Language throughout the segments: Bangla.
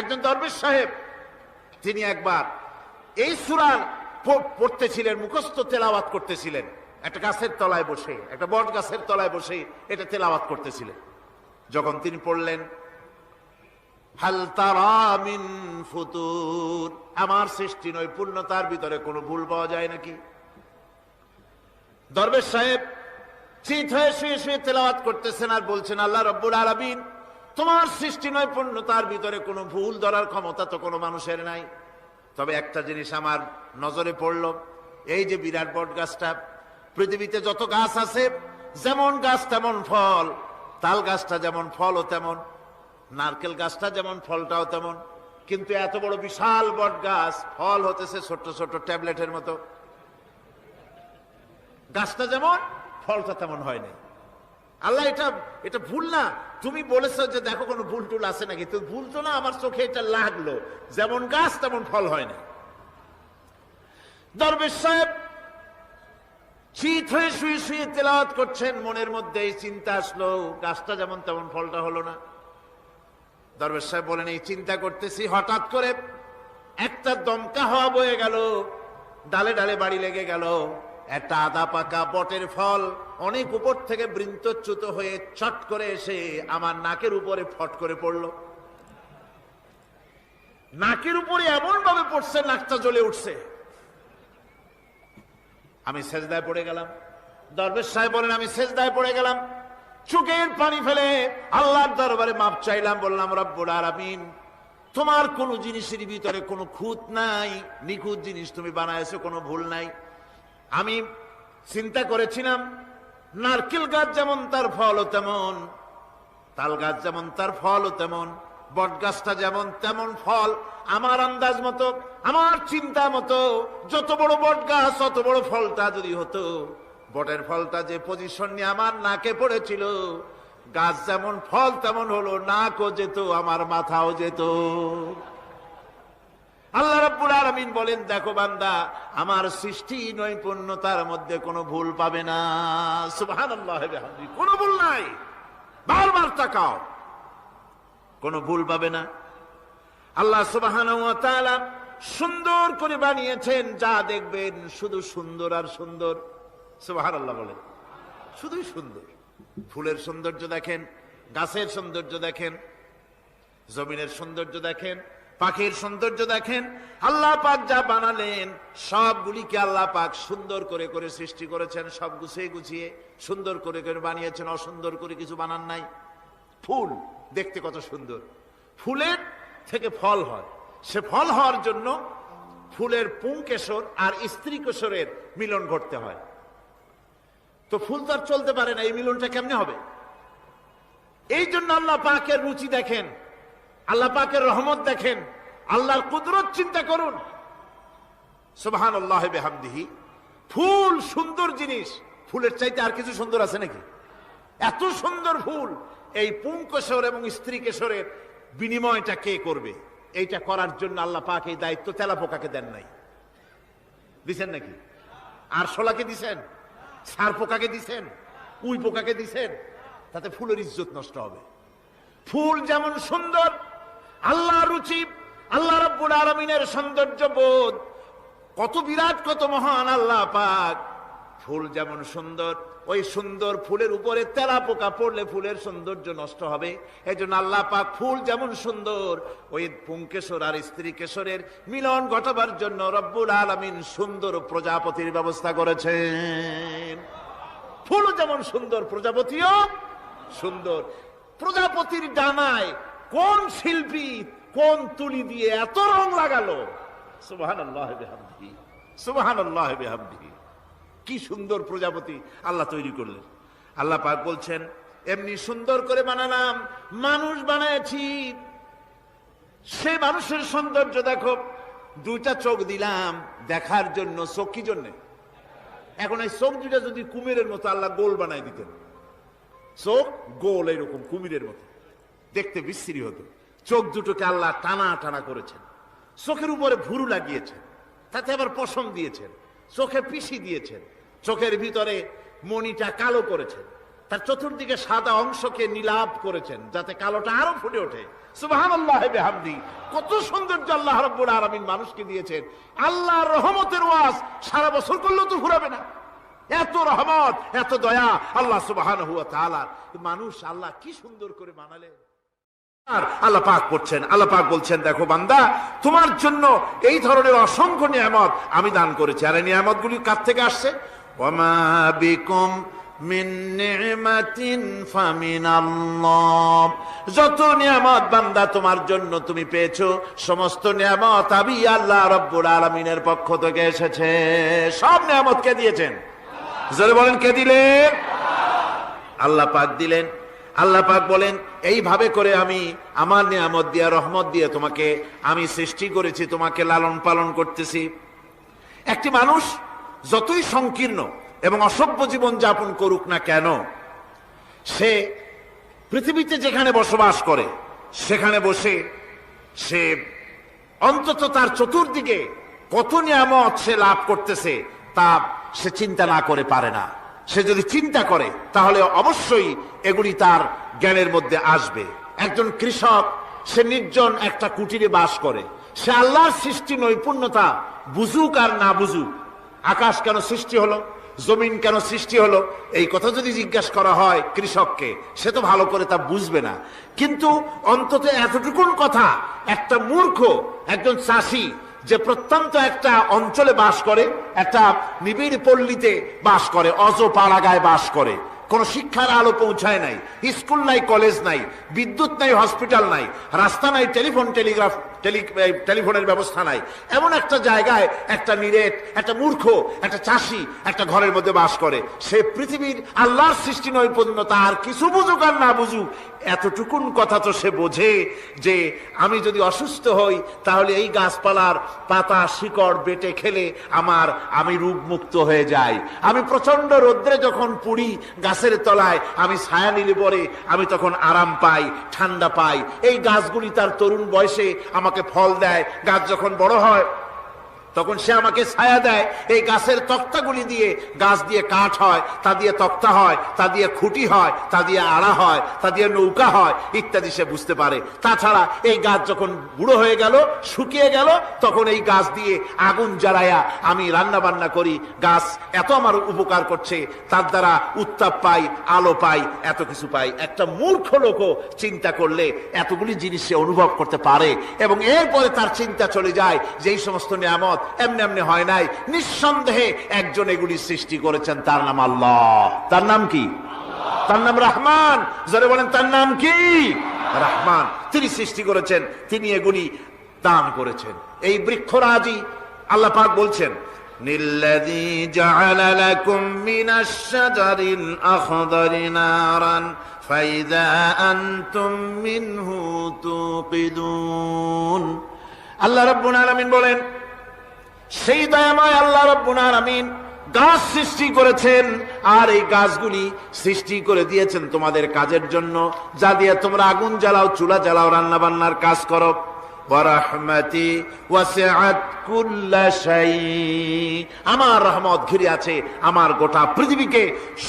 একজন দরবেশ সাহেব, তিনি একবার এই সুরার পড়তেছিলেন, মুখস্থ তেলাওয়াত করতেছিলেন। একটা গাছের তলায় বসে, একটা বট গাছের তলায় বসে এটা তেলাওয়াত করতেছিলেন। যখন তিনি পড়লেন, হাল তারা মিন ফুতুর, আমার সৃষ্টি নয় ভিতরে কোনো ভুল পাওয়া যায় নাকি? দরবেশ সাহেব চিত হয়ে শুয়ে শুয়ে তেলাওয়াত করতেছেন আর বলছেন, আল্লাহ রব্বুল আলামিন তোমার সৃষ্টি নয় পূর্ণতার ভিতরে কোনো ভুল ধরার ক্ষমতা তো কোনো মানুষের নাই। তবে একটা জিনিস আমার নজরে পড়ল, এই যে বিরাট বট গাছটা, পৃথিবীতে যত গাছ আছে, যেমন গাছ তেমন ফল, তাল গাছটা যেমন ফলও তেমন, নারকেল গাছটা যেমন ফলটাও তেমন, কিন্তু এত বড় বিশাল বট গাছ, ফল হতেছে ছোট্ট ছোট্ট ট্যাবলেটের মতো। গাছটা যেমন, ফলটা তেমন হয় নাই। আল্লাহ, এটা এটা ভুল না। তুমি বলেছ যে দেখো কোনো ভুল টুল আছে নাকি? তো ভুল তো না, আমার চোখে এটা লাগল। যেমন গাছ, তেমন ফল হয় না। দরবেশ সাহেব চিত হয়ে শুয়ে শুয়ে তেলাওয়াত করছেন, মনের মধ্যে এই চিন্তা আসলো, গাছটা যেমন তেমন ফলটা হলো না। দরবেশ সাহেব বলেন, এই চিন্তা করতেছি। হঠাৎ করে একটা দমকা হওয়া বয়ে গেল, ডালে ডালে বাড়ি লেগে গেল। একটা আদা পাকা বটের ফল অনেক উপর থেকে বৃন্তচ্যুত হয়ে চট করে এসে আমার নাকের উপরে ফট করে পড়ল। নাকের উপরে এমন ভাবে পড়ছে, নাকটা জ্বলে উঠছে। আমি সেজদায় পড়ে গেলাম। দরবেশ সাহেব বলেন, আমি সেজদায় পড়ে গেলাম। চোখের পানি ফেলে আল্লাহর দরবারে মাপ চাইলাম, বললাম, রব্বুল আলামিন, তোমার কোন জিনিসের ভিতরে কোনো খুঁত নাই? নিখুঁত জিনিস তুমি বানাইছো কোনো ভুল নাই? আমি চিন্তা করেছিলাম নারকেল গাছ যেমন তার ফলও তেমন, তাল গাছ যেমন তার ফলও তেমন, বট গাছটা যেমন তেমন ফল, আমার আন্দাজ মতো, আমার চিন্তা মতো, যত বড় বট গাছ অত বড় ফলটা যদি হতো, বটের ফলটা যে পজিশন নিয়ে আমার নাকে পড়েছিল, গাছ যেমন ফল তেমন হলো, নাকও যেত, আমার মাথাও যেত। আল্লাহ রাব্বুল আলামিন বলেন, দেখো বান্দা, আমার সৃষ্টি নৈপুণ্যতার মধ্যে কোনো ভুল পাবে না। সুবহানাল্লাহ কোনো ভুল নাই। বারবার তাকাও। কোনো ভুল পাবে না। আল্লাহ তাআলা সুন্দর করে বানিয়েছেন, যা দেখবেন শুধু সুন্দর আর সুন্দর। সুবহানাল্লাহ বলেন, শুধুই সুন্দর। ফুলের সৌন্দর্য দেখেন, গাছের সৌন্দর্য দেখেন, জমিনের সৌন্দর্য দেখেন পাখির সৌন্দর্য দেখেন, আল্লাহ পাক যা বানালেন, সবগুলিকে আল্লাহ পাক সুন্দর করে করে সৃষ্টি করেছেন, সব গুছিয়ে গুছিয়ে সুন্দর করে করে বানিয়েছেন, অসুন্দর করে কিছু বানান নাই। ফুল দেখতে কত সুন্দর। ফুলের থেকে ফল হয়। সে ফল হওয়ার জন্য ফুলের পুংকেশর আর স্ত্রী কেশরের মিলন ঘটতে হয়। তো ফুল তো আর চলতে পারে না, এই মিলনটা কেমনে হবে? এই জন্য আল্লাহ পাকের রুচি দেখেন আল্লাহ পাকের রহমত দেখেন, আল্লাহর কুদরত চিন্তা করুন। সুবহান আল্লাহ বেহামদিহি। ফুল সুন্দর জিনিস। ফুলের চাইতে আর কিছু সুন্দর আছে নাকি? এত সুন্দর ফুল। এই পুংকেশর এবং স্ত্রী কেশরের বিনিময়টা কে করবে? এইটা করার জন্য আল্লাহ পাক এই দায়িত্ব তেলা পোকাকে দেন নাই। দিছেন নাকি? আর শোলাকে দিছেন? সার পোকাকে দিছেন? উই পোকাকে দিছেন? তাতে ফুলের ইজ্জত নষ্ট হবে। ফুল যেমন সুন্দর আল্লাহ রুচি, আল্লাহ রব্বুল আলমিনের সৌন্দর্য বোধ। কত বিরাট, কত মহান আল্লাহ পাক। ফুল যেমন সুন্দর, ওই সুন্দর ফুলের উপরে তেলা পোকা পড়লে ফুলের সৌন্দর্য নষ্ট হবে। এই জন্য আল্লাহ পাক ফুল যেমন সুন্দর, ওই পুংকেশর আর স্ত্রী কেশরের মিলন ঘটাবার জন্য রব্বুল আলমিন সুন্দর প্রজাপতির ব্যবস্থা করেছেন। ফুল যেমন সুন্দর, প্রজাপতিও সুন্দর। প্রজাপতির ডানায় কোন শিল্পী কোন তুলি দিয়ে এত রং লাগালো? কি সুন্দর প্রজাপতি আল্লাহ তৈরি করলেন। আল্লাহ পাক বলছেন, এমনি সুন্দর করে বানালাম, মানুষ বানাইছি সে মানুষের সৌন্দর্য দেখো, দুইটা চোখ দিলাম, দেখার জন্য চোখ কি জন্যে? এখন এই চোখ দুটা যদি কুমিরের মতো আল্লাহ গোল বানাই দিতেন। চোখ গোল এরকম কুমিরের মতো। দেখতে বিশ্রী হতো। চোখ দুটোকে আল্লাহ টানা টানা করেছেন। চোখের উপরে ভুরু লাগিয়েছেন। তাতে আবার পশম দিয়েছেন। চোখে পিসি দিয়েছেন। চোখের ভিতরে মণিটা কালো করেছেন। তার চতুর্দিকে সাদা অংশকে নীলাভ করেছেন, যাতে কালোটা আরও ফুটে ওঠে। কত সৌন্দর্য আল্লাহ রাব্বুল আলামিন মানুষকে দিয়েছেন। আল্লাহ রহমতের ওয়াজ সারা বছর করলেও তো ফুরাবে না। এত রহমত, এত দয়া আল্লাহ সুবহানাহু ওয়া তাআলার মানুষ আল্লাহ কি সুন্দর করে বানালেন আল্লাহ পাক করছেন। আল্লাহ পাক বলছেন, দেখো বান্দা, তোমার জন্য এই ধরনের অসংখ্য নিয়ামত আমি দান করেছি। আর এই নিয়ামত গুলি কার থেকে আসছে? যত নিয়ামত বান্দা তোমার জন্য তুমি পেয়েছ, সমস্ত নিয়ামত আমি আল্লাহ রব্বুল আলামিনের পক্ষ থেকে এসেছে। সব নিয়ামত কে দিয়েছেন? বলেন, কে দিলেন? আল্লাহ পাক দিলেন। আল্লাহ পাক বলেন, এইভাবে করে আমি আমার নিয়ামত দিয়া, রহমত দিয়ে তোমাকে, আমি সৃষ্টি করেছি, তোমাকে লালন পালন করতেছি। একটি মানুষ যতই সংকীর্ণ এবং অসভ্য জীবন যাপন করুক না কেন, সে পৃথিবীতে যেখানে বসবাস করে, সেখানে বসে সে অন্তত তার চতুর্দিকে কত নিয়ামত সে লাভ করতেছে, তা সে চিন্তা না করে পারে না। সে যদি চিন্তা করে, তাহলে অবশ্যই এগুলি তার জ্ঞানের মধ্যে আসবে। একজন কৃষক, সে নির্জন একটা কুটিরে বাস করে। সে আল্লাহর সৃষ্টি নৈপুণ্যতা বুঝুক আর না বুঝুক। আকাশ কেন সৃষ্টি হলো? জমিন কেন সৃষ্টি হলো? এই কথা যদি জিজ্ঞাসা করা হয় কৃষককে, সে তো ভালো করে তা বুঝবে না। কিন্তু অন্তত এতটুকুন কথা, একটা মূর্খ, একজন চাষি যে প্রত্যন্ত একটা অঞ্চলে বাস করে, একটা নিবিড় পল্লীতে বাস করে, অজ পাড়াগায় বাস করে। কোন শিক্ষার আলো পৌঁছায় নাই, স্কুল নাই, কলেজ নাই, বিদ্যুৎ নাই, হসপিটাল নাই, রাস্তা নাই, টেলিফোন, টেলিগ্রাফ টেলি টেলিফোনের ব্যবস্থা নাই। এমন একটা জায়গায় একটা নিরেট, একটা মূর্খ, একটা চাষি একটা ঘরের মধ্যে বাস করে। সে পৃথিবীর আল্লাহর সৃষ্টি নৈপুণ্যতা তার কিছু বুঝুক আর না বুঝুক, এতটুকুন কথা তো সে বোঝে যে আমি যদি অসুস্থ হই, তাহলে এই গাছপালার পাতা, শিকড় বেটে খেলে আমার, আমি রোগমুক্ত হয়ে যাই। আমি প্রচণ্ড রোদ্রে যখন পুড়ি গাছের তলায়, আমি ছায়া নিলে পরে আমি তখন আরাম পাই, ঠান্ডা পাই। এই গাছগুলি তার তরুণ বয়সে আমাকে ফল দেয়। গাছ যখন বড় হয় তখন সে আমাকে ছায়া দেয়, এই গাছের তক্তাগুলি দিয়ে, গাছ দিয়ে কাঠ হয়, তা দিয়ে তক্তা হয়, তা দিয়ে খুঁটি হয়, তা দিয়ে আড়া হয়, তা দিয়ে নৌকা হয়, ইত্যাদি সে বুঝতে পারে। তাছাড়া এই গাছ যখন বুড়ো হয়ে গেল, শুকিয়ে গেল, তখন এই গাছ দিয়ে আগুন জ্বালায়া আমি রান্না বান্না করি। গাছ এত আমার উপকার করছে, তার দ্বারা উত্তাপ পাই, আলো পাই, এত কিছু পাই। একটা মূর্খ লোকও চিন্তা করলে এতগুলি জিনিস সে অনুভব করতে পারে। এবং এরপরে তার চিন্তা চলে যায় যে এই সমস্ত নিয়ামত এমনি এমনি হয় নাই নিঃসন্দেহে একজন এগুলি সৃষ্টি করেছেন তার নাম আল্লাহ তার নাম কি তার নাম রহমান যারা বলেন তার নাম কি রহমান তিনি সৃষ্টি করেছেন তিনি এগুলি দান করেছেন এই বৃক্ষরাজি আল্লাহ পাক বলছেন الذي جعل لكم من الشجر الأخضر نارا فإذا أنتم منه توقدون আল্লাহ রব্বুল আলামিন বলেন সেই দয়াময় আল্লাহ রব্বুনার আমিন গাছ সৃষ্টি করেছেন, আর এই গাছগুলি সৃষ্টি করে দিয়েছেন তোমাদের কাজের জন্য। যা দিয়ে তোমরা আগুন জ্বালাও, চুলা জ্বালাও রান্না বান্নার কাজ করো। আমার রহমত ঘিরে আছে আমার গোটা পৃথিবীকে।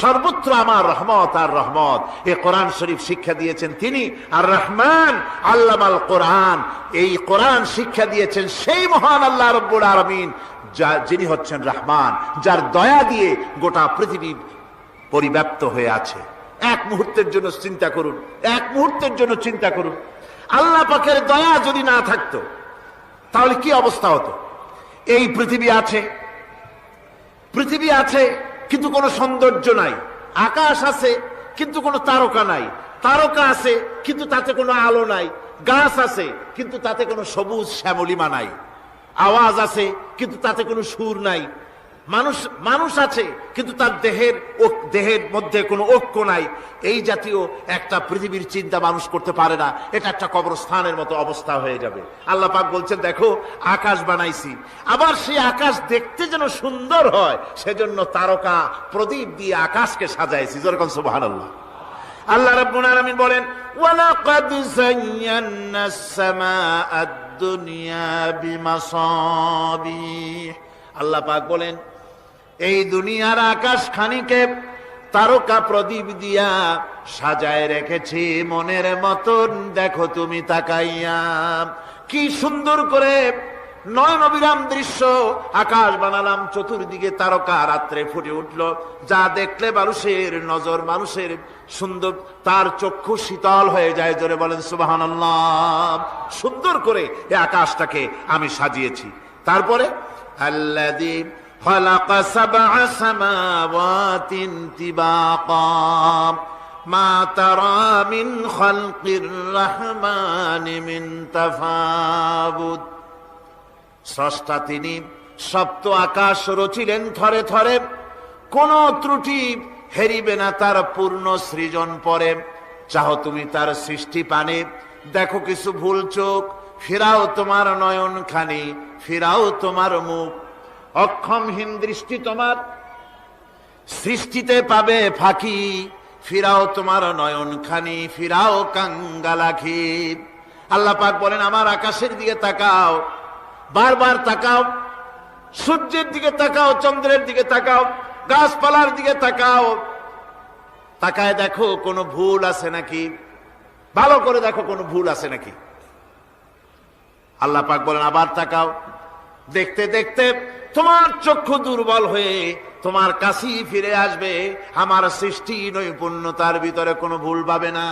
সর্বত্র আমার রহমত, আর রহমত। এ কোরআন শরীফ শিক্ষা দিয়েছেন তিনি, আর রহমান আল্লামাল কোরআন। এই কোরআন শিক্ষা দিয়েছেন সেই মহান আল্লাহ রব্বুল আলামিন, যা যিনি হচ্ছেন রহমান, যার দয়া দিয়ে গোটা পৃথিবী পরিব্যাপ্ত হয়ে আছে। এক মুহূর্তের জন্য চিন্তা করুন, এক মুহূর্তের জন্য চিন্তা করুন। আল্লাহ পাকের দয়া যদি না থাকতো, তাহলে কি অবস্থা হতো? এই পৃথিবী আছে পৃথিবী আছে, কিন্তু কোনো সৌন্দর্য নাই। আকাশ আছে, কিন্তু কোনো তারকা নাই। তারকা আছে, কিন্তু তাতে কোনো আলো নাই। গাছ আছে, কিন্তু তাতে কোনো সবুজ শ্যামলিমা নাই। আওয়াজ আছে, কিন্তু তাতে কোনো সুর নাই। মানুষ মানুষ আছে, কিন্তু তার দেহের দেহের মধ্যে কোনো ঐক্য নাই। এই জাতীয় একটা পৃথিবীর চিন্তা মানুষ করতে পারে না। এটা একটা কবরস্থানের মতো অবস্থা হয়ে যাবে। আল্লাহ পাক বলছেন, দেখো, আকাশ বানাইছি। আবার সেই আকাশ দেখতে যেন সুন্দর হয়, সেজন্য তারকা প্রদীপ দিয়ে আকাশকে সাজাইছি। যেরকম সুবহানাল্লাহ। আল্লাহ আল্লাহ রাব্বুল আলামিন বলেন, ওয়ালাকাদ যায়্যানা আস-সামাআ আদ-দুনিয়া বিমাসাবিহ। আল্লাহ পাক বলেন এই দুনিয়ার আকাশ খানিকে তারকা প্রদীপ দিয়া সাজায় রেখেছি মনের মতন। দেখো তুমি তাকাইয়া, কি সুন্দর করে নয়ন অবিরাম দৃশ্য আকাশ বানালাম। চতুর্দিকে তারকা রাত্রে ফুটে উঠল। যা দেখলে মানুষের নজর, মানুষের সুন্দর, তার চক্ষু শীতল হয়ে যায়। জোরে বলেন সুবাহান সুন্দর করে এই আকাশটাকে আমি সাজিয়েছি। তারপরে আল্লাদি خلق سبع سماوات طباقا ما ترى من خلق الرحمن من تفاوت স্রষ্টা তিনি সপ্ত আকাশ রচিলেন থরে থরে কোন ত্রুটি হেরিবে না তার পূর্ণ সৃজন পরে চাহ তুমি তার সৃষ্টি পানে দেখো কিছু ভুল চোখ ফিরাও তোমার নয়ন খানি ফিরাও তোমার মুখ অক্ষমহীন দৃষ্টি তোমার। সৃষ্টিতে পাবে ফাঁকি, ফিরাও তোমার নয়ন খানি ফিরাও কাঙ্গালাখি আল্লাহ পাক বলেন, আমার আকাশের দিকে তাকাও, বারবার তাকাও, সূর্যের দিকে তাকাও, চন্দ্রের দিকে তাকাও, গাছপালার দিকে তাকাও। তাকায় দেখো, কোনো ভুল আছে নাকি? ভালো করে দেখো, কোনো ভুল আছে নাকি? আল্লাহ পাক বলেন, আবার তাকাও। দেখতে দেখতে তোমার চক্ষু দুর্বল হয়ে তোমার কাছেই ফিরে আসবে, আমার সৃষ্টি নৈপুণ্যতার ভিতরে কোনো ভুল পাবে না।